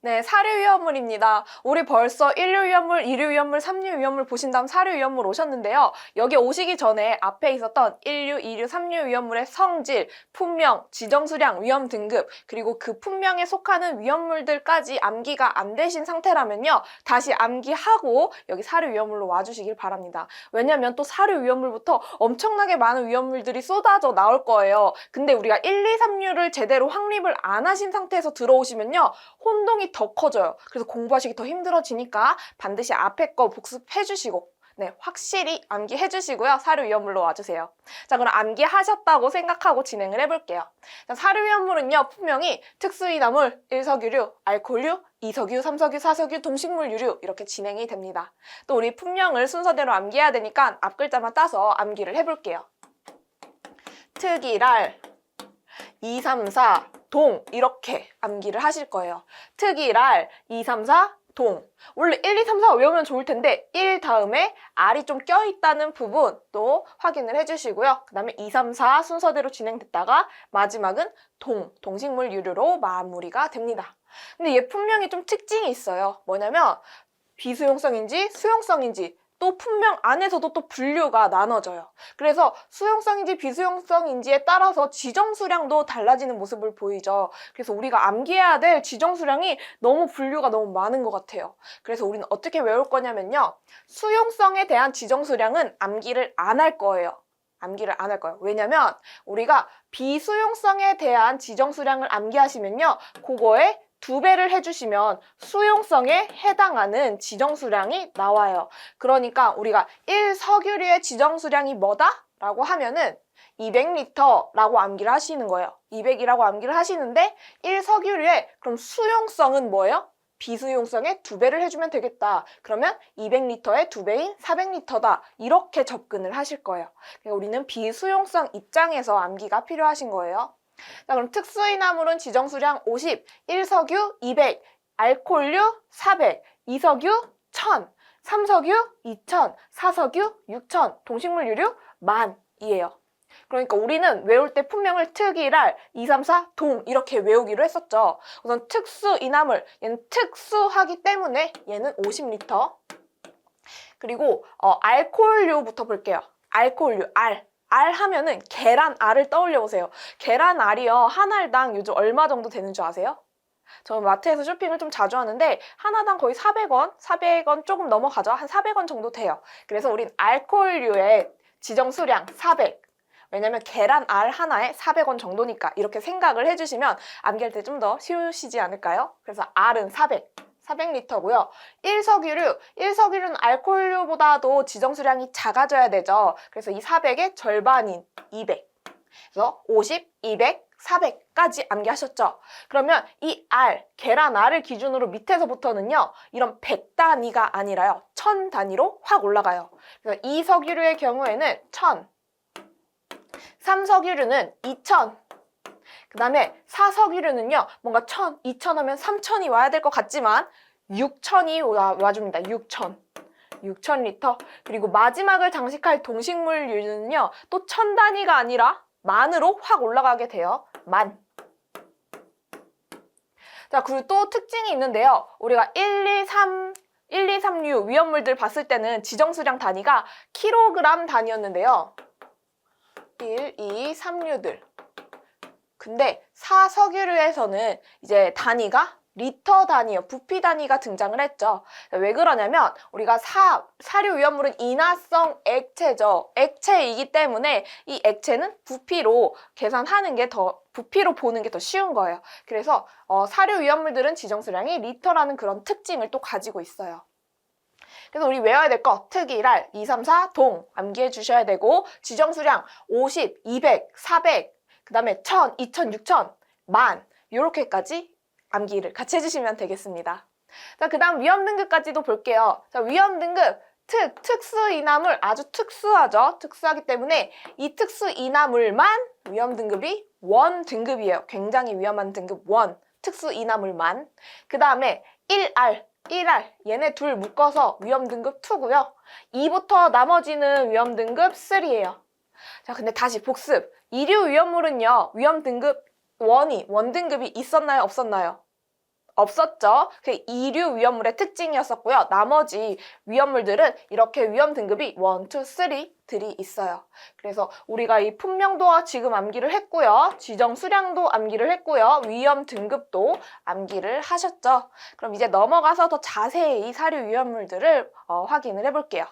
네, 사류 위험물입니다. 우리 벌써 1류 위험물, 2류 위험물, 3류 위험물 보신 다음 사류 위험물 오셨는데요. 여기 오시기 전에 앞에 있었던 1류, 2류, 3류 위험물의 성질, 품명, 지정수량, 위험 등급, 그리고 그 품명에 속하는 위험물들까지 암기가 안 되신 상태라면요. 다시 암기하고 여기 사류 위험물로 와주시길 바랍니다. 왜냐면 또 사류 위험물부터 엄청나게 많은 위험물들이 쏟아져 나올 거예요. 근데 우리가 1, 2, 3류를 제대로 확립을 안 하신 상태에서 들어오시면요. 혼동이 더 커져요. 그래서 공부하시기 더 힘들어지니까 반드시 앞에 거 복습해 주시고 네, 확실히 암기해 주시고요. 사료 위험물로 와주세요. 자, 그럼 암기하셨다고 생각하고 진행을 해볼게요. 자, 사료 위험물은요, 분명히 특수이나물, 일석유류, 알코올류, 이석유, 삼석유, 사석유, 동식물 유류 이렇게 진행이 됩니다. 또 우리 품명을 순서대로 암기해야 되니까 앞 글자만 따서 암기를 해볼게요. 특이랄, 2, 3, 4, 동 이렇게 암기를 하실 거예요. 특이랄 2, 3, 4, 동. 원래 1, 2, 3, 4 외우면 좋을 텐데 1 다음에 R이 좀 껴있다는 부분 또 확인을 해주시고요. 그 다음에 2, 3, 4 순서대로 진행됐다가 마지막은 동, 동식물 유류로 마무리가 됩니다. 근데 얘 분명히 좀 특징이 있어요. 뭐냐면 비수용성인지 수용성인지 또 품명 안에서도 또 분류가 나눠져요. 그래서 수용성인지 비수용성인지에 따라서 지정 수량도 달라지는 모습을 보이죠. 그래서 우리가 암기해야 될 지정 수량이 너무 분류가 너무 많은 것 같아요. 그래서 우리는 어떻게 외울 거냐면요. 수용성에 대한 지정 수량은 암기를 안 할 거예요. 암기를 안 할 거예요. 왜냐면 우리가 비수용성에 대한 지정 수량을 암기하시면요. 그거에 두 배를 해주시면 수용성에 해당하는 지정 수량이 나와요. 그러니까 우리가 1석유류의 지정 수량이 뭐다? 라고 하면은 200리터라고 암기를 하시는 거예요. 200이라고 암기를 하시는데 1석유류의 그럼 수용성은 뭐예요? 비수용성에 두 배를 해주면 되겠다. 그러면 200리터의 두 배인 400리터다. 이렇게 접근을 하실 거예요. 그러니까 우리는 비수용성 입장에서 암기가 필요하신 거예요. 자, 그럼 특수이나물은 지정수량 50, 1석유 200, 알코올류 400, 2석유 1000, 3석유 2000, 4석유 6000, 동식물 유류 만이에요. 그러니까 우리는 외울 때 품명을 특이랄 2, 3, 4, 동 이렇게 외우기로 했었죠. 우선 특수이나물 얘는 특수하기 때문에 얘는 50리터. 그리고 어, 알코올류부터 볼게요. 알코올류 알. 알 하면은 계란 알을 떠올려 보세요. 계란 알이요 한 알당 요즘 얼마 정도 되는 줄 아세요? 저 마트에서 쇼핑을 좀 자주 하는데 하나당 거의 400원, 400원 조금 넘어가죠. 한 400원 정도 돼요. 그래서 우린 알코올류의 지정 수량 400. 왜냐면 계란 알 하나에 400원 정도니까 이렇게 생각을 해주시면 암기할 때 좀 더 쉬우시지 않을까요? 그래서 알은 400. 400리터고요. 1석유류, 1석유류는 알코올류보다도 지정 수량이 작아져야 되죠. 그래서 이 400의 절반인 200. 그래서 50, 200, 400까지 암기하셨죠? 그러면 이 알, 계란 알을 기준으로 밑에서부터는요, 이런 100단위가 아니라요, 1000단위로 확 올라가요. 그래서 2석유류의 경우에는 1000, 3석유류는 2000, 그 다음에 4석유류는요, 뭔가 1000, 2000 하면 3000이 와야 될 것 같지만, 6000이 와, 와줍니다. 6000. 6000리터. 그리고 마지막을 장식할 동식물류는요, 또 1000단위가 아니라 만으로 확 올라가게 돼요. 만. 자, 그리고 또 특징이 있는데요. 우리가 1, 2, 3, 1, 2, 3류 위험물들 봤을 때는 지정수량 단위가 킬로그램 단위였는데요. 1, 2, 3류들. 근데 사석유류에서는 이제 단위가 리터 단위요, 부피 단위가 등장을 했죠. 왜 그러냐면 우리가 사, 사료 위험물은 인화성 액체죠. 액체이기 때문에 이 액체는 부피로 계산하는 게 더 부피로 보는 게 더 쉬운 거예요. 그래서 어, 사료 위험물들은 지정 수량이 리터라는 그런 특징을 또 가지고 있어요. 그래서 우리 외워야 될 거 특이랄 2, 3, 4, 동 암기해 주셔야 되고 지정 수량 50, 200, 400, 그 다음에 1000, 2000, 6000, 만 이렇게까지 암기를 같이 해주시면 되겠습니다. 자, 그 다음 위험 등급까지도 볼게요. 자, 위험 등급 특, 특수 이나물 아주 특수하죠. 특수하기 때문에 이 특수 이나물만 위험 등급이 원 등급이에요. 굉장히 위험한 등급 원 특수 이나물만. 그 다음에 1R 1R 얘네 둘 묶어서 위험 등급 2고요. 2부터 나머지는 위험 등급 3예요. 자, 근데 다시 복습. 이류 위험물은요, 위험 등급 원이, 원 등급이 있었나요, 없었나요? 없었죠. 그 2류 위험물의 특징이었었고요. 나머지 위험물들은 이렇게 위험 등급이 1, 2, 3 들이 있어요. 그래서 우리가 이 품명도 지금 암기를 했고요. 지정 수량도 암기를 했고요. 위험 등급도 암기를 하셨죠. 그럼 이제 넘어가서 더 자세히 사료 위험물들을 어, 확인을 해볼게요.